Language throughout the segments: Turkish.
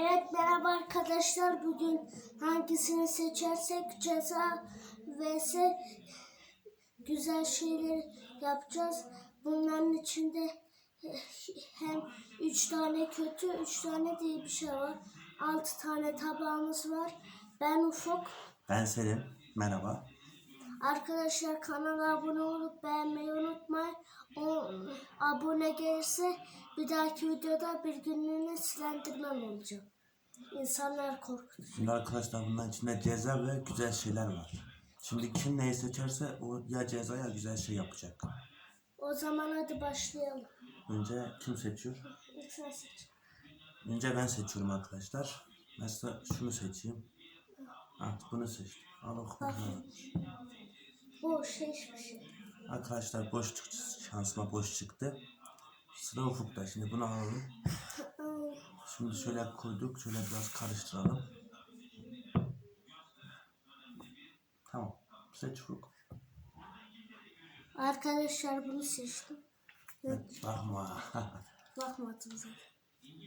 Evet merhaba arkadaşlar. Bugün hangisini seçersek ceza vs güzel şeyler yapacağız. Bunların içinde hem üç tane kötü, üç tane diye bir şey var. Altı tane tabağımız var. Ben Ufuk. Ben Selim. Merhaba. Arkadaşlar kanala abone olup beğenmeyi unutmayın. O, abone gelirse bir dahaki videoda bir günlüğüne silendirmem olacak. İnsanlar korkutucu. Şimdi arkadaşlar bunların içinde ceza ve güzel şeyler var. Şimdi kim neyi seçerse o ya ceza ya güzel şey yapacak. O zaman hadi başlayalım. Önce kim seçiyor? İlk sen seç. Önce ben seçiyorum arkadaşlar. Mesela şunu seçeyim. Evet bunu seçtim. Al oku. Boş hiçbir şey. Arkadaşlar boş çıktı. Şansıma boş çıktı. Sıra ufukta. Şimdi bunu alalım. Şimdi şöyle koyduk. Şöyle biraz karıştıralım. Tamam. Seç ufuk. Arkadaşlar bunu seçtim. Bakma. Bakmadım zaten.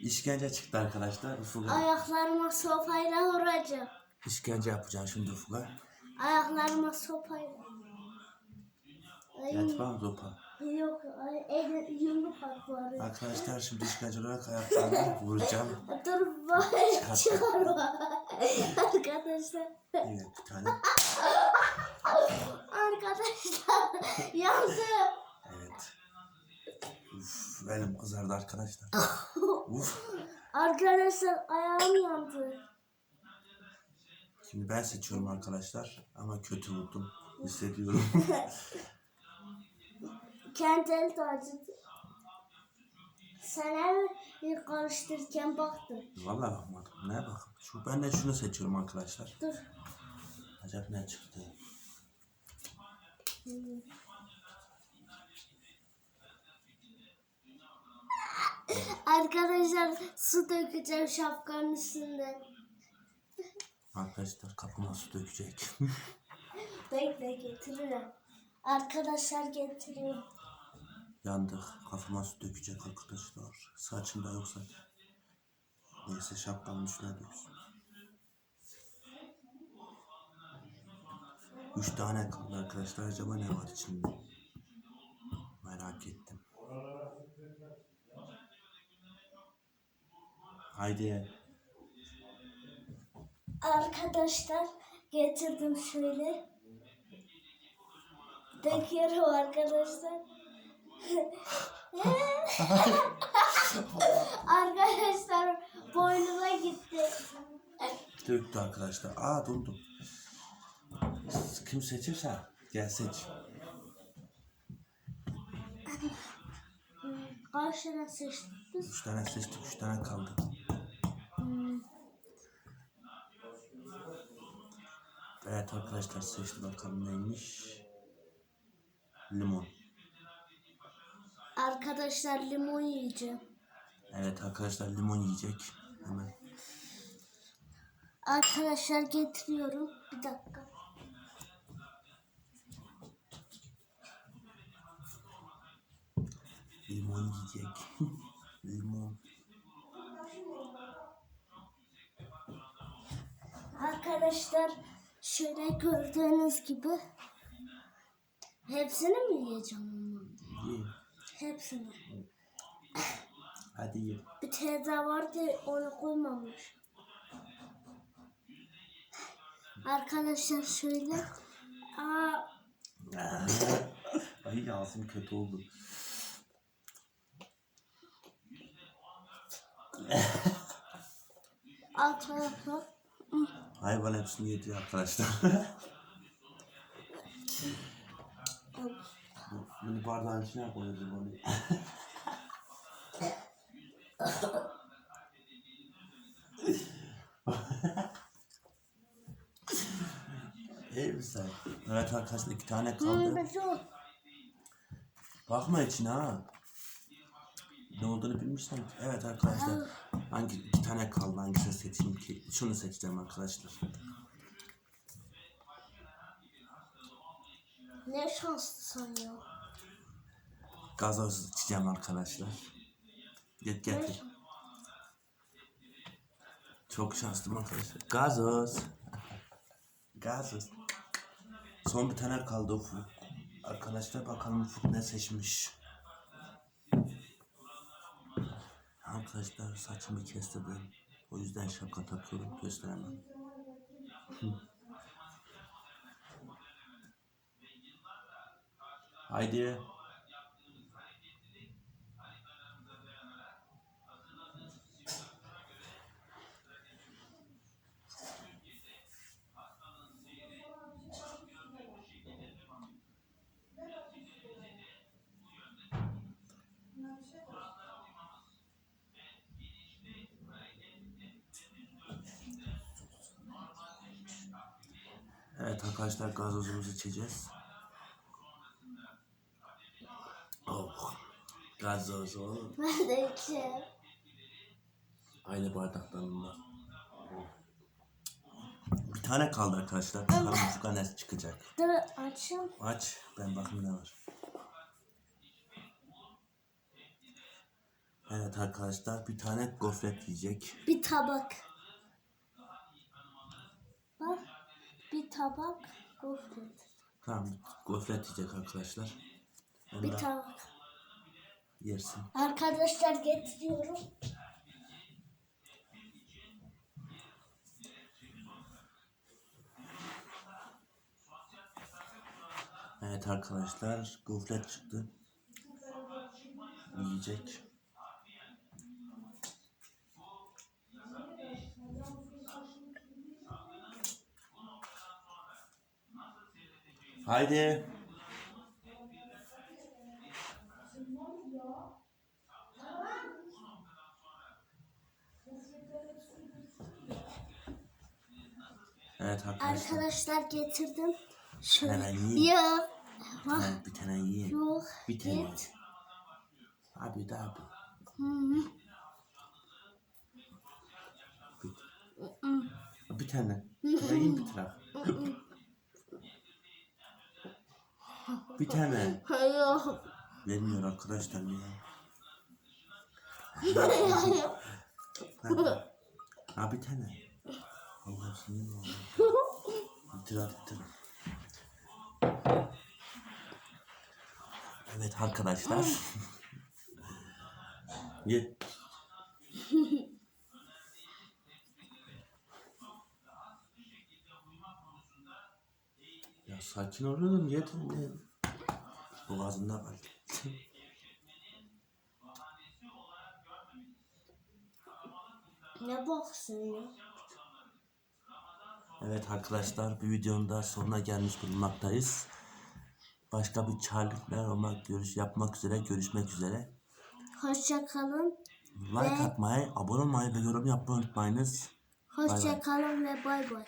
İşkence çıktı arkadaşlar. Ufuk'a. Ayaklarıma sopayla vuracağım. İşkence yapacağım şimdi Ufuk'a. Ayaklarıma sopayla. Bana zopa. yok, el, yumruk hakları. Arkadaşlar şimdi işkence olarak ayaklarını vuracağım. Dur bari Çıkar. çıkarma. Arkadaşlar. Evet bir tane. Arkadaşlar yandı. Evet. Uf, benim kızardı arkadaşlar. Uf. Arkadaşlar ayağım yandı. Şimdi ben seçiyorum arkadaşlar. Ama kötü vurdum. Hissediyorum. Kendi el de acıdı. Sen el karıştırırken baktın. Vallahi bakmadım. Ne bakın. Şu, ben de şunu seçiyorum arkadaşlar. Dur. Acaba ne çıktı? Arkadaşlar su dökeceğim şapkanın üstünden. Arkadaşlar kapıma su dökecek. Bekle getiririm. Arkadaşlar getiriyor. Yandık. Kafama su dökecek arkadaşlar. Saçımda yok zaten. Neyse şapkamın üstüne döksün. Üç tane kaldı arkadaşlar. Acaba ne var içinde? Merak ettim. Haydi. Arkadaşlar getirdim şöyle. Döküyorum arkadaşlar. arkadaşlar boynuma gitti. Döktü arkadaşlar. Aa dondum. Kim seçirse gel seç. Kaç tane seçtik? Üç tane seçtik. Üç tane kaldı. Evet arkadaşlar seçti bakalım neymiş. Limon. Arkadaşlar limon yiyeceğim. Evet arkadaşlar limon yiyecek. Hemen. Arkadaşlar getiriyorum. Bir dakika. Limon yiyecek. limon. Arkadaşlar şöyle gördüğünüz gibi hepsini mi yiyeceğim. Hepsini. Hadi ye. Bir teyze vardı onu koymamış. Arkadaşlar şöyle. Aa, Ay ağzım kötü oldu. alt tarafı. Hayvan hepsini yedi arkadaşlar. Bu- Bunu bardağın içine koyalım onu. İyi misin? Evet arkadaşlar iki tane kaldı. Bakma içine ha. Ne olduğunu bilmişsen. Evet arkadaşlar. Hangi iki tane kaldı hangisini seçeyim ki? Şunu seçeceğim arkadaşlar. Ne şanslısın ya. Gazoz içeceğim arkadaşlar. Get getir. Çok şanslıyım arkadaşlar. Gazoz. Gazoz. Son bir tane kaldı Ufuk. Arkadaşlar bakalım Ufuk ne seçmiş. Arkadaşlar saçımı kestirdim. O yüzden şapka takıyorum. Gösteremem. Haydi. Evet arkadaşlar gazozumuzu içeceğiz. Oh. Gazoz o. Ben de içeyim. Aynı bardaktan var. Bir tane kaldı arkadaşlar. Bakalım Ufuk'a ne çıkacak. Dur açayım. Aç. Ben bakayım ne var. Evet arkadaşlar bir tane gofret yiyecek. Bir tabak. Bak. Bir tabak gofret. Tamam gofret yiyecek arkadaşlar. Bir Emrah tabak. yersin. Arkadaşlar getiriyorum. Evet arkadaşlar gofret çıktı. Yiyecek. Haydi. Evet arkadaşlar. Arkadaşlar getirdim. Şöyle. Hemen yiyin. Yok. Bak. Bir tane yiyin. Yok. Bir tane. Git. Abi de abi. Hı hı. Bir tane. Yiyin bir tane. Bir tane. Hayır. Vermiyor arkadaşlar ya. ha bir tane. Allah seni ne İtiraz ettim. Evet arkadaşlar. Ye. ya sakin ol oğlum ye de. Boğazında kaldı. Ne baksın ya? Evet arkadaşlar bir videonun da sonuna gelmiş bulunmaktayız. Başka bir Charlie'ler olmak görüş yapmak üzere görüşmek üzere. Hoşça kalın. Like atmayı, abone olmayı ve yorum yapmayı unutmayınız. Hoşça kalın ve bay bay.